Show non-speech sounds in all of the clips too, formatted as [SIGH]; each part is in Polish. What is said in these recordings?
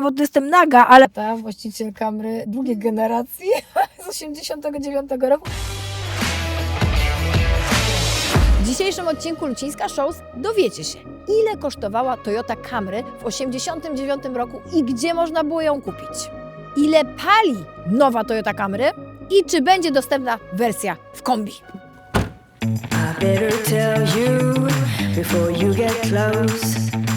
bo to jestem naga, ale ta właściciel kamery drugiej generacji [LAUGHS] z 89 roku. W dzisiejszym odcinku Lucińska Shows dowiecie się, ile kosztowała Toyota Camry w 89 roku i gdzie można było ją kupić. Ile pali nowa Toyota Camry i czy będzie dostępna wersja w kombi. I better tell you before you get close.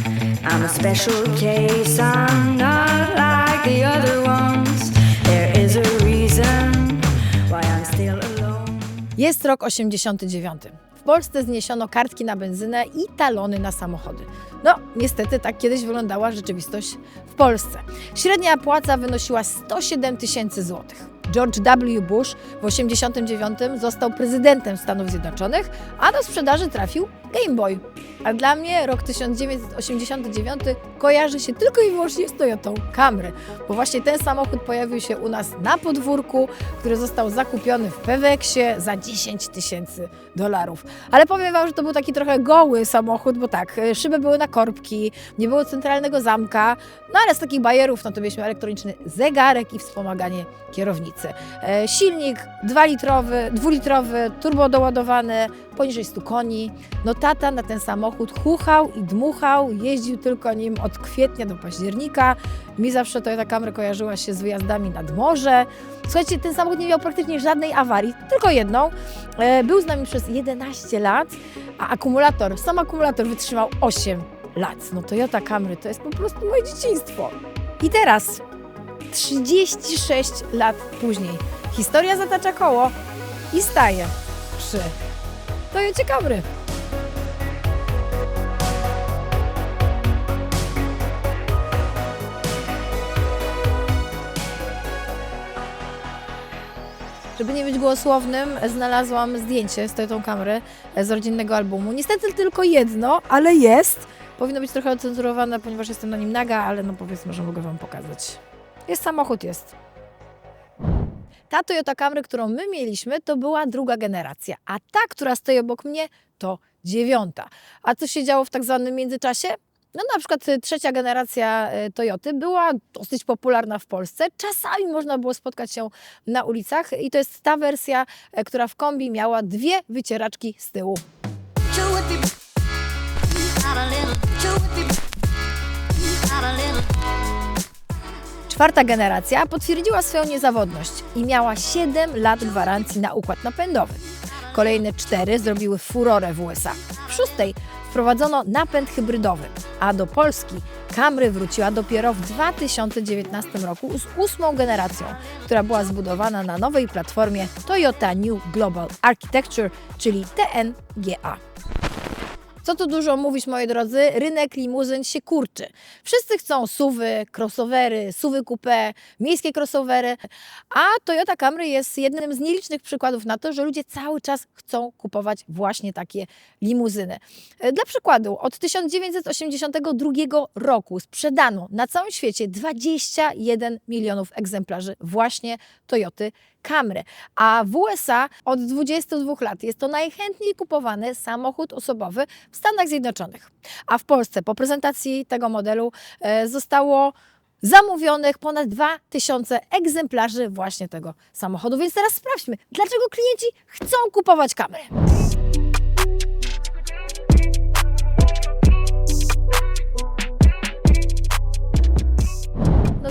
I'm a special case, I'm not like the other ones. There is a reason why I'm still alone. Jest rok 89. W Polsce zniesiono kartki na benzynę i talony na samochody. No, niestety tak kiedyś wyglądała rzeczywistość w Polsce. Średnia płaca wynosiła 107 tysięcy złotych. George W. Bush w 89 został prezydentem Stanów Zjednoczonych, a do sprzedaży trafił Game Boy. A dla mnie rok 1989 kojarzy się tylko i wyłącznie z Toyotą Camry, bo właśnie ten samochód pojawił się u nas na podwórku, który został zakupiony w Peweksie za 10 tysięcy dolarów. Ale powiem Wam, że to był taki trochę goły samochód, bo tak, e, szyby były na korbki, nie było centralnego zamka, no ale z takich bajerów, no to mieliśmy elektroniczny zegarek i wspomaganie kierownicy. E, silnik 2-litrowy, 2-litrowy, turbo doładowany, poniżej 100 koni. No tata na ten samochód chuchał i dmuchał, jeździł tylko nim od kwietnia do października. Mi zawsze Toyota Camry kojarzyła się z wyjazdami nad morze. Słuchajcie, ten samochód nie miał praktycznie żadnej awarii, tylko jedną. E, Był z nami przez 11 lat, a akumulator, sam akumulator wytrzymał 8 lat. No Toyota Camry to jest po prostu moje dzieciństwo. I teraz, 36 lat później, historia zatacza koło i staje przy Toyocie Camry. Żeby nie być głosłownym, znalazłam zdjęcie z Toyotą Camry e, z rodzinnego albumu. Niestety tylko jedno, ale jest. Powinno być trochę ocenzurowane, ponieważ jestem na nim naga, ale no powiedzmy, że mogę Wam pokazać. Jest samochód, jest. Ta Toyota Camry, którą my mieliśmy, to była druga generacja, a ta, która stoi obok mnie, to dziewiąta. A co się działo w tak zwanym międzyczasie? No na przykład y, trzecia generacja y, Toyoty była dosyć popularna w Polsce. Czasami można było spotkać się na ulicach i to jest ta wersja, y, która w kombi miała dwie wycieraczki z tyłu. Czwarta generacja potwierdziła swoją niezawodność i miała 7 lat gwarancji na układ napędowy. Kolejne cztery zrobiły furorę w USA. W szóstej wprowadzono napęd hybrydowy, a do Polski Camry wróciła dopiero w 2019 roku z ósmą generacją, która była zbudowana na nowej platformie Toyota New Global Architecture, czyli TNGA. Co tu dużo mówić, moi drodzy, rynek limuzyn się kurczy. Wszyscy chcą suwy, crossovery, suwy coupé, miejskie crossovery, a Toyota Camry jest jednym z nielicznych przykładów na to, że ludzie cały czas chcą kupować właśnie takie limuzyny. E, Dla przykładu, od 1982 roku sprzedano na całym świecie 21 milionów egzemplarzy właśnie Toyoty Camry, a w USA od 22 lat jest to najchętniej kupowany samochód osobowy w Stanach Zjednoczonych. A w Polsce po prezentacji tego modelu e, zostało zamówionych ponad 2000 egzemplarzy właśnie tego samochodu. Więc teraz sprawdźmy, dlaczego klienci chcą kupować Camry.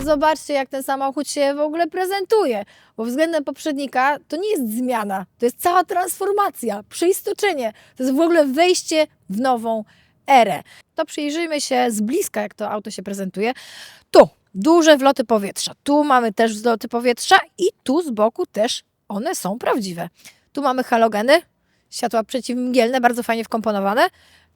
Zobaczcie, jak ten samochód się w ogóle prezentuje, bo względem poprzednika to nie jest zmiana, to jest cała transformacja, przeistoczenie, to jest w ogóle wejście w nową erę. To przyjrzyjmy się z bliska, jak to auto się prezentuje. Tu duże wloty powietrza, tu mamy też wzloty powietrza i tu z boku też one są prawdziwe. Tu mamy halogeny, światła przeciwmgielne, bardzo fajnie wkomponowane.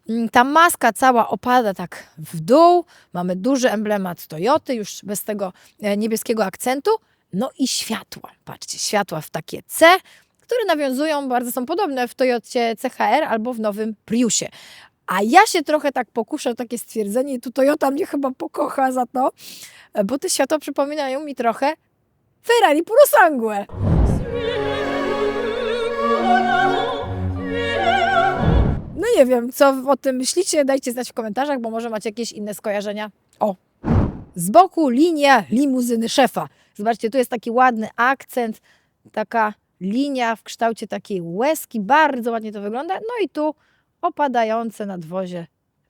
Mm, Ta maska cała opada tak w dół. Mamy duży emblemat Toyoty, już bez tego e, niebieskiego akcentu. No i światła. Patrzcie, światła w takie C, które nawiązują, bardzo są podobne w Toyocie CHR albo w nowym Priusie. A ja się trochę tak pokuszę o takie stwierdzenie i tu Toyota mnie chyba pokocha za to, e, bo te światła przypominają mi trochę Ferrari Purosangue. No nie wiem, co o tym myślicie, dajcie znać w komentarzach, bo może macie jakieś inne skojarzenia. O, Z boku linia limuzyny szefa. Zobaczcie, tu jest taki ładny akcent, taka linia w kształcie takiej łezki. Bardzo ładnie to wygląda. No i tu opadające nadwozie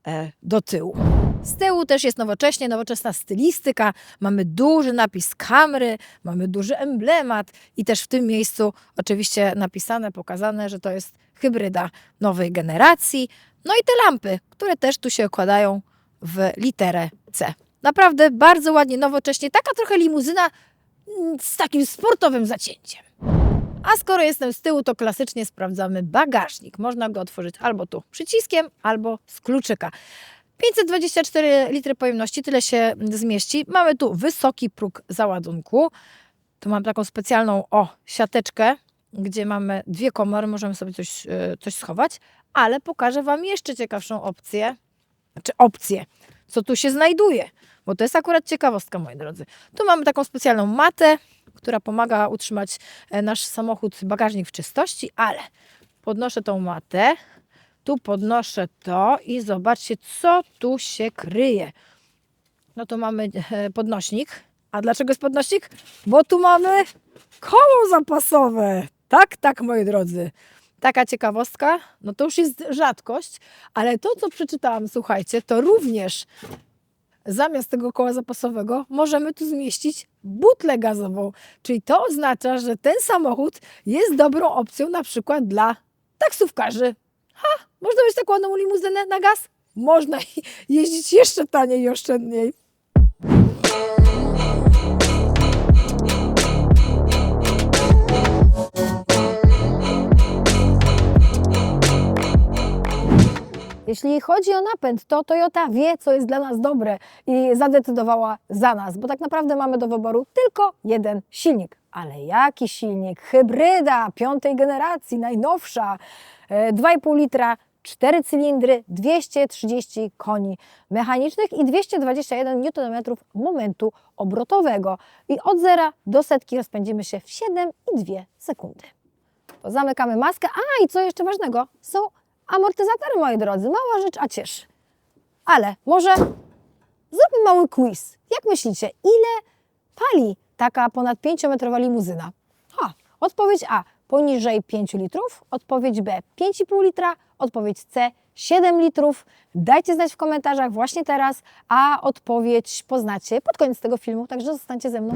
e, do tyłu. Z tyłu też jest nowocześnie, nowoczesna stylistyka. Mamy duży napis kamery, mamy duży emblemat i też w tym miejscu oczywiście napisane, pokazane, że to jest hybryda nowej generacji. No i te lampy, które też tu się okładają w literę C. Naprawdę bardzo ładnie, nowocześnie. Taka trochę limuzyna mm, z takim sportowym zacięciem. A skoro jestem z tyłu, to klasycznie sprawdzamy bagażnik. Można go otworzyć albo tu przyciskiem, albo z kluczyka. 524 litry pojemności, tyle się zmieści. Mamy tu wysoki próg załadunku. Tu mam taką specjalną, o, siateczkę, gdzie mamy dwie komory, możemy sobie coś, e, coś schować, ale pokażę Wam jeszcze ciekawszą opcję, znaczy opcję, co tu się znajduje, bo to jest akurat ciekawostka, moi drodzy. Tu mamy taką specjalną matę, która pomaga utrzymać e, nasz samochód, bagażnik w czystości, ale podnoszę tą matę, tu podnoszę to i zobaczcie, co tu się kryje. No to mamy e, podnośnik. A dlaczego jest podnośnik? Bo tu mamy koło zapasowe. Tak, tak, moi drodzy. Taka ciekawostka, no to już jest rzadkość, ale to, co przeczytałam, słuchajcie, to również zamiast tego koła zapasowego możemy tu zmieścić butlę gazową. Czyli to oznacza, że ten samochód jest dobrą opcją na przykład dla taksówkarzy. Ha, można mieć taką ładną limuzynę na gaz? Można [LAUGHS] jeździć jeszcze taniej i oszczędniej. Jeśli chodzi o napęd, to Toyota wie, co jest dla nas dobre i zadecydowała za nas, bo tak naprawdę mamy do wyboru tylko jeden silnik. Ale jaki silnik? Hybryda piątej generacji, najnowsza, e, 2,5 litra, 4 cylindry, 230 koni mechanicznych i 221 Nm momentu obrotowego. I od zera do setki rozpędzimy się w 7,2 sekundy. To zamykamy maskę. A i co jeszcze ważnego? Są amortyzatory, moi drodzy. Mała rzecz, a cieszy. Ale może zróbmy mały quiz. Jak myślicie, ile pali taka ponad 5-metrowa limuzyna? Ha, odpowiedź A poniżej 5 litrów, odpowiedź B 5,5 litra, odpowiedź C 7 litrów. Dajcie znać w komentarzach właśnie teraz, a odpowiedź poznacie pod koniec tego filmu, także zostańcie ze mną.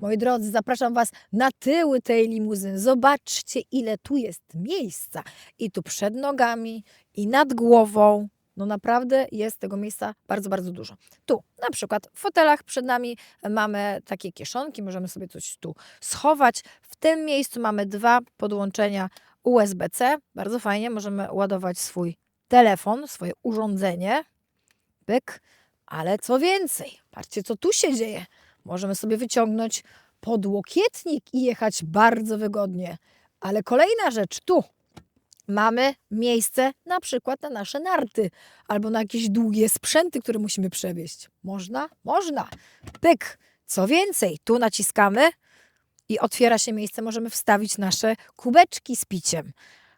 Moi drodzy, zapraszam Was na tyły tej limuzyny. Zobaczcie, ile tu jest miejsca. I tu przed nogami, i nad głową. No naprawdę jest tego miejsca bardzo, bardzo dużo. Tu na przykład w fotelach przed nami mamy takie kieszonki, możemy sobie coś tu schować. W tym miejscu mamy dwa podłączenia USB-C. Bardzo fajnie, możemy ładować swój telefon, swoje urządzenie. Pyk. Ale co więcej, patrzcie co tu się dzieje. Możemy sobie wyciągnąć podłokietnik i jechać bardzo wygodnie. Ale kolejna rzecz, tu mamy miejsce na przykład na nasze narty albo na jakieś długie sprzęty, które musimy przewieźć. Można? Można. Pyk. Co więcej, tu naciskamy i otwiera się miejsce, możemy wstawić nasze kubeczki z piciem.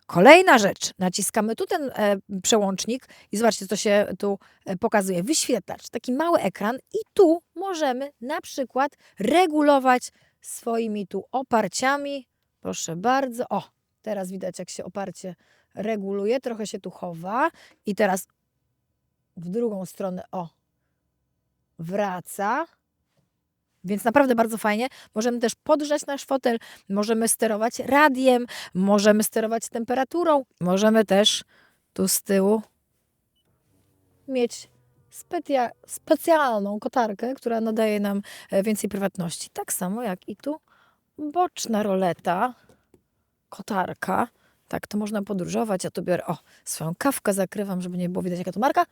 Kolejna rzecz, naciskamy tu ten e, przełącznik i zobaczcie, co się tu e, pokazuje. Wyświetlacz, taki mały ekran i tu możemy na przykład regulować swoimi tu oparciami. Proszę bardzo. O, teraz widać, jak się oparcie reguluje. Trochę się tu chowa i teraz w drugą stronę, o, wraca. Więc naprawdę bardzo fajnie. Możemy też podgrzać nasz fotel, możemy sterować radiem, możemy sterować temperaturą, możemy też tu z tyłu mieć specja, specjalną kotarkę, która nadaje nam e, więcej prywatności. Tak samo jak i tu boczna roleta, kotarka. Tak, to można podróżować. Ja tu biorę, o, swoją kawkę zakrywam, żeby nie było widać jaka to marka.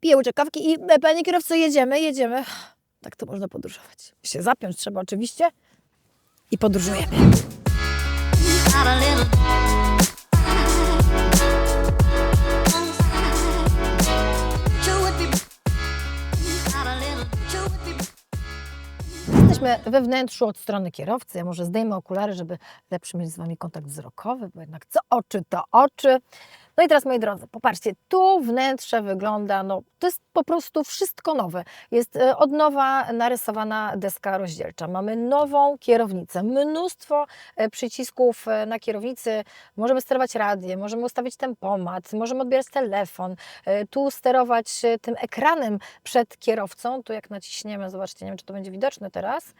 Piję łyżek kawki i e, panie kierowco, jedziemy, jedziemy. Tak to można podróżować. Się zapiąć trzeba oczywiście i podróżujemy. Jesteśmy we wnętrzu od strony kierowcy. Ja może zdejmę okulary, żeby lepszy mieć z Wami kontakt wzrokowy, bo jednak co oczy, to oczy. No i teraz, moi drodzy, popatrzcie, tu wnętrze wygląda, no to jest po prostu wszystko nowe. Jest e, od nowa narysowana deska rozdzielcza. Mamy nową kierownicę, mnóstwo e, przycisków e, na kierownicy. Możemy sterować radiem, możemy ustawić tempomat, możemy odbierać telefon, tu sterować tym ekranem przed kierowcą. Tu jak naciśniemy, zobaczcie, nie wiem, czy to będzie widoczne teraz.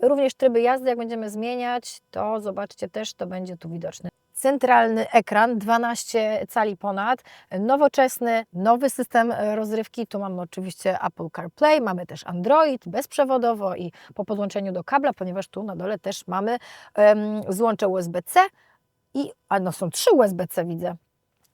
Również tryby jazdy, jak będziemy zmieniać, to zobaczcie też, to będzie tu widoczne. Centralny ekran, 12 cali ponad, nowoczesny, nowy system e, rozrywki. Tu mamy oczywiście Apple CarPlay, mamy też Android bezprzewodowo i po podłączeniu do kabla, ponieważ tu na dole też mamy um, złącze USB-C i, a no są trzy USB-C widzę.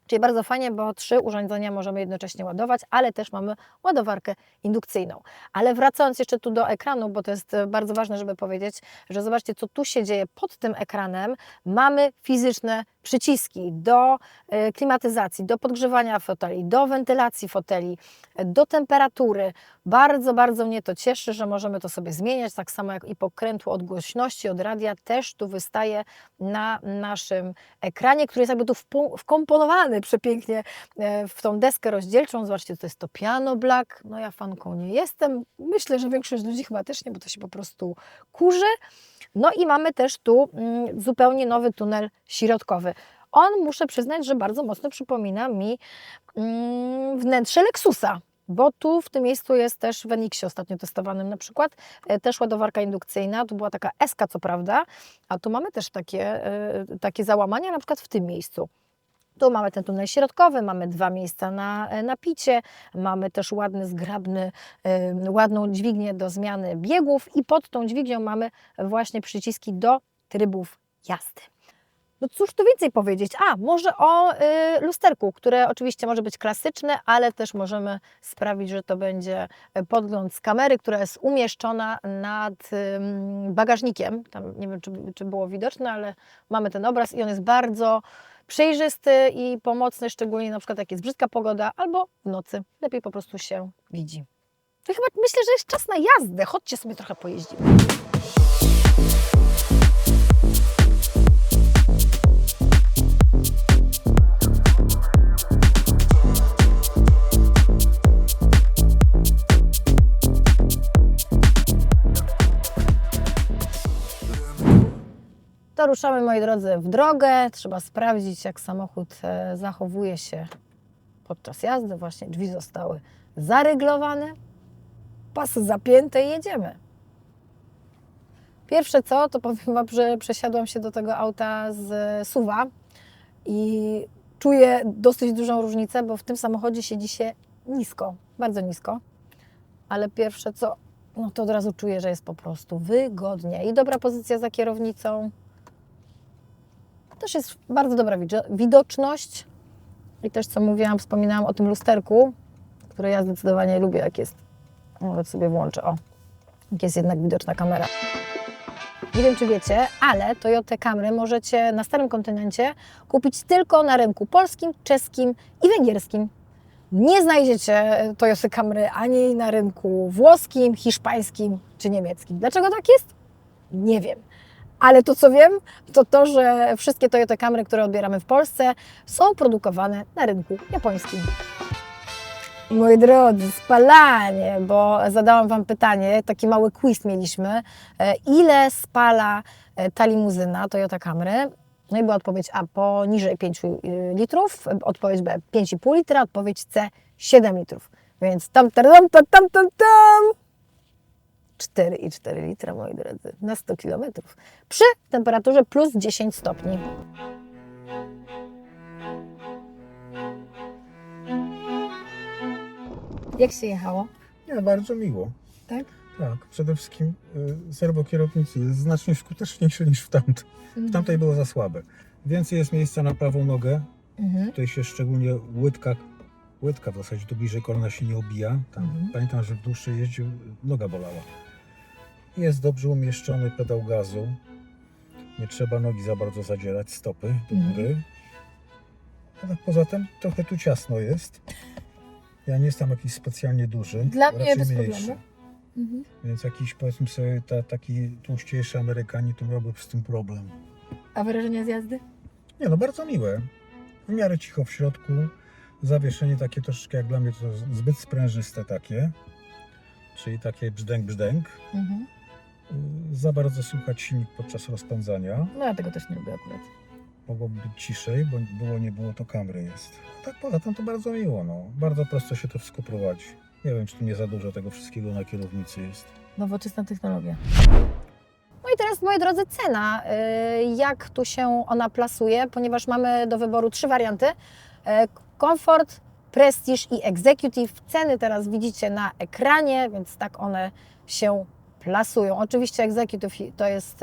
Czyli bardzo fajnie, bo trzy urządzenia możemy jednocześnie ładować, ale też mamy ładowarkę indukcyjną. Ale wracając jeszcze tu do ekranu, bo to jest e, bardzo ważne, żeby powiedzieć, że zobaczcie, co tu się dzieje pod tym ekranem. Mamy fizyczne przyciski do e, klimatyzacji, do podgrzewania foteli, do wentylacji foteli, e, do temperatury. Bardzo, bardzo mnie to cieszy, że możemy to sobie zmieniać, tak samo jak i pokrętło od głośności, od radia też tu wystaje na naszym ekranie, który jest jakby tu wpo- przepięknie e, w tą deskę rozdzielczą. Zobaczcie, to jest to piano black. No ja fanką nie jestem. Myślę, że większość ludzi chyba też nie, bo to się po prostu kurzy. No i mamy też tu mm, zupełnie nowy tunel środkowy. On, muszę przyznać, że bardzo mocno przypomina mi mm, wnętrze Lexusa. Bo tu w tym miejscu jest też w Enixie ostatnio testowanym na przykład, e, też ładowarka indukcyjna, tu była taka SK co prawda, a tu mamy też takie, e, takie załamania na przykład w tym miejscu. Tu mamy ten tunel środkowy, mamy dwa miejsca na e, napicie, mamy też ładny, zgrabny, e, ładną dźwignię do zmiany biegów i pod tą dźwignią mamy właśnie przyciski do trybów jazdy. No cóż tu więcej powiedzieć? A, może o y, lusterku, które oczywiście może być klasyczne, ale też możemy sprawić, że to będzie podgląd z kamery, która jest umieszczona nad ym, bagażnikiem. Tam nie wiem, czy, czy było widoczne, ale mamy ten obraz i on jest bardzo przejrzysty i pomocny, szczególnie na przykład jak jest brzydka pogoda albo w nocy. Lepiej po prostu się widzi. To chyba myślę, że jest czas na jazdę. Chodźcie sobie trochę pojeździmy. Ruszamy, moi drodzy, w drogę. Trzeba sprawdzić, jak samochód e, zachowuje się podczas jazdy. Właśnie drzwi zostały zaryglowane, pasy zapięte i jedziemy. Pierwsze co, to powiem Wam, że przesiadłam się do tego auta z Suwa i czuję dosyć dużą różnicę, bo w tym samochodzie siedzi się nisko, bardzo nisko. Ale pierwsze co, no to od razu czuję, że jest po prostu wygodnie i dobra pozycja za kierownicą. Też jest bardzo dobra widoczność. I też, co mówiłam, wspominałam o tym lusterku, które ja zdecydowanie lubię, jak jest. Nawet sobie włączę. O, jak jest jednak widoczna kamera. Nie wiem, czy wiecie, ale Toyota Camry możecie na starym kontynencie kupić tylko na rynku polskim, czeskim i węgierskim. Nie znajdziecie Toyota Camry ani na rynku włoskim, hiszpańskim czy niemieckim. Dlaczego tak jest? Nie wiem. Ale to, co wiem, to to, że wszystkie Toyota Camry, które odbieramy w Polsce, są produkowane na rynku japońskim. Moi drodzy, spalanie, bo zadałam Wam pytanie, taki mały quiz mieliśmy. E, Ile spala e, ta limuzyna Toyota Camry? No i była odpowiedź A poniżej 5 litrów, odpowiedź B 5,5 litra, odpowiedź C 7 litrów. Więc tam, tam, tam, tam, tam, tam. 4,4 litra, moi drodzy, na 100 km. Przy temperaturze plus 10 stopni. Jak się jechało? Nie, bardzo miło. Tak? Tak, przede wszystkim y, serwo kierownicy jest znacznie skuteczniejsze niż w tamtym. W tamtej było za słabe. Więcej jest miejsca na prawą nogę. Mhm. Tutaj się szczególnie łydka, łydka w zasadzie tu bliżej kolana się nie obija. Tam, Mhm. Pamiętam, że w dłuższej jeździł, noga bolała. Jest dobrze umieszczony pedał gazu. Nie trzeba nogi za bardzo zadzierać, stopy do Mhm. góry. A tak poza tym trochę tu ciasno jest. Ja nie jestem jakiś specjalnie duży. Dla mnie bez mniejszy. problemu. Mhm. Więc jakiś, powiedzmy sobie, ta, taki tłuściejszy Amerykanie to miałby z tym problem. A wrażenia z jazdy? Nie no, bardzo miłe. w miarę cicho w środku. Zawieszenie takie troszeczkę jak dla mnie to zbyt sprężyste takie, czyli takie brzdęk brzdęk. Mhm. Y, Za bardzo słychać silnik podczas rozpędzania. No ja tego też nie lubię akurat. Mogłoby być ciszej, bo było nie było to kamery jest. Tak poza tym to bardzo miło, no. Bardzo prosto się to wszystko prowadzi. Nie wiem, czy tu nie za dużo tego wszystkiego na kierownicy jest. Nowoczesna technologia. No i teraz, moi drodzy, cena. Y, Jak tu się ona plasuje, ponieważ mamy do wyboru trzy warianty. Komfort, Prestige i Executive. Ceny teraz widzicie na ekranie, więc tak one się plasują. Oczywiście Executive to jest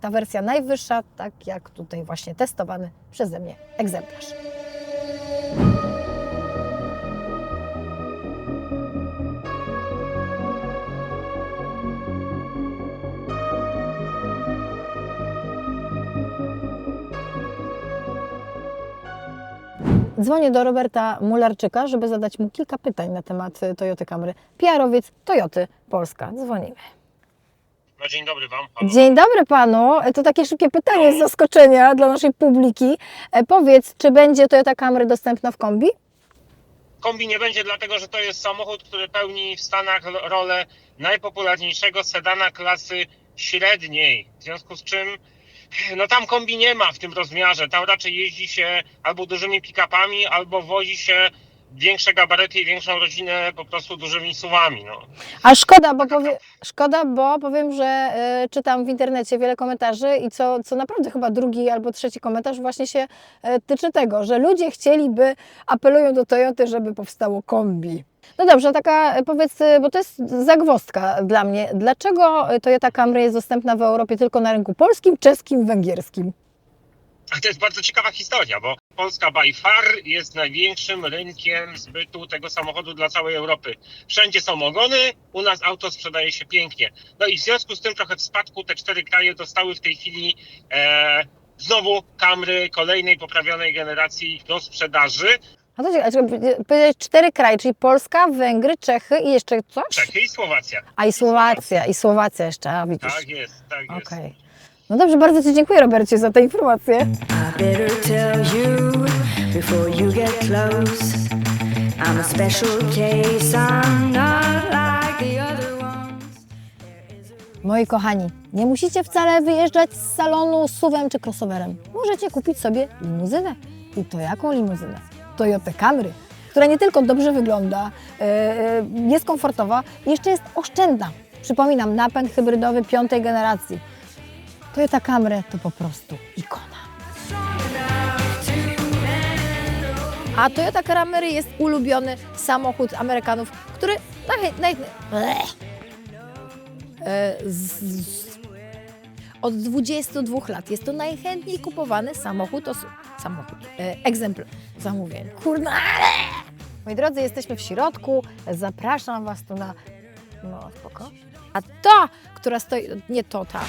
ta wersja najwyższa, tak jak tutaj właśnie testowany przeze mnie egzemplarz. Dzwonię do Roberta Mularczyka, żeby zadać mu kilka pytań na temat y, Toyoty Camry. PR-owiec Toyoty Polska. Dzwonimy. No dzień dobry Wam. Halo. Dzień dobry Panu. To takie szybkie pytanie z zaskoczenia dla naszej publiki. E, Powiedz, czy będzie Toyota Camry dostępna w kombi? Kombi nie będzie dlatego, że to jest samochód, który pełni w Stanach rolę najpopularniejszego sedana klasy średniej. W związku z czym no tam kombi nie ma w tym rozmiarze. Tam raczej jeździ się albo dużymi pick-upami, albo wozi się większe gabaryty i większą rodzinę po prostu dużymi suwami. No. A szkoda, bo, powie, szkoda, bo powiem, że y, czytam w internecie wiele komentarzy i co, co naprawdę chyba drugi albo trzeci komentarz właśnie się y, tyczy tego, że ludzie chcieliby, apelują do Toyoty, żeby powstało kombi. No dobrze, taka y, powiedz, y, bo to jest zagwozdka dla mnie. Dlaczego y, Toyota Camry jest dostępna w Europie tylko na rynku polskim, czeskim, węgierskim? To jest bardzo ciekawa historia, bo Polska by far jest największym rynkiem zbytu tego samochodu dla całej Europy. Wszędzie są ogony, u nas auto sprzedaje się pięknie. No i w związku z tym trochę w spadku te cztery kraje dostały w tej chwili e, znowu Camry kolejnej poprawionej generacji do sprzedaży. A to ciekawe, czekaj, powiedziałeś cztery kraje, czyli Polska, Węgry, Czechy i jeszcze coś? Czechy i Słowacja. A i Słowacja, i Słowacja jeszcze, a widzisz. Tak jest, tak jest. No dobrze, bardzo Ci dziękuję Robercie za te informacje. Moi kochani, nie musicie wcale wyjeżdżać z salonu suwem czy crossoverem. Możecie kupić sobie limuzynę. I to jaką limuzynę? Toyota Camry, która nie tylko dobrze wygląda, yy, yy, jest komfortowa, jeszcze jest oszczędna. Przypominam, napęd hybrydowy piątej generacji. Toyota Camry to po prostu ikona. A Toyota Camry jest ulubiony samochód Amerykanów, który naj, naj, bleh. E, z, z, od 22 lat jest to najchętniej kupowany samochód, os, samochód, e, egzemplarz zamówień. Kurna! Moi drodzy, jesteśmy w środku. Zapraszam Was tu na. No, spoko. A ta, która stoi. Nie to ta.